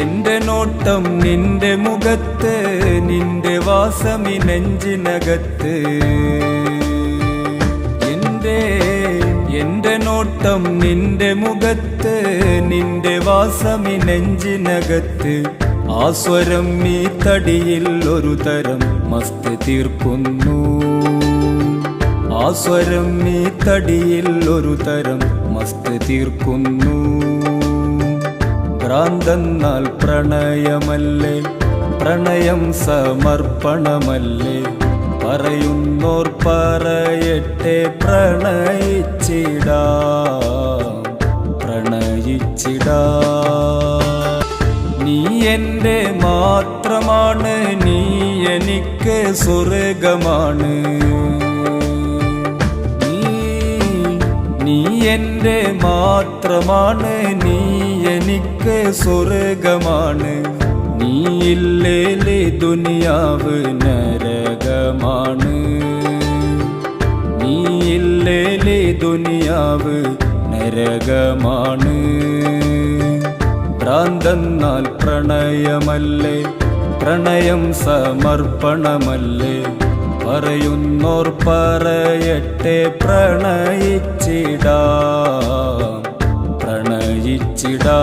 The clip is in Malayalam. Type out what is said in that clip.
എന്റെ നോട്ടം നിന്റെ മുഖത്ത് നിന്റെ വാസമി നെഞ്ചിനകത്ത്. എന്റെ എന്റെ നോട്ടം നിന്റെ മുഖത്ത് നിന്റെ വാസമി നെഞ്ചിനകത്ത്. ആ സ്വരം ഈ തടിയിൽ ഒരു തരം മസ്ത് തീർക്കുന്നു. ആ സ്വരം ഈ തടിയിൽ ഒരു തരം മസ്ത് തീർക്കുന്നു. ഭ്രാന്തെന്നാൽ പ്രണയമല്ലേ? പ്രണയം സമർപ്പണമല്ലേ? പറയുന്നോർ പറയട്ടെ പ്രണയിച്ചിടാ പ്രണയിച്ചിടാ. നീ എന്റെ മാത്രമാണ് നീ എനിക്ക് സ്വർഗമാണ്. നീ എന്റെ മാത്രമാണ് നീ എനിക്ക് സ്വർഗമാണ്. നീ ഇല്ലേലേ ദുനിയാവ് നരകമാണ്. നീ ഇല്ലേലേ ദുനിയാവ് നരകമാണ്. ഭ്രാന്തെന്നാൽ പ്രണയമല്ലേ? പ്രണയം സമർപ്പണമല്ലേ? പറയുന്നോർ പറയട്ടെ പ്രണയിച്ചിടാ. പ്രണയിച്ചിടാ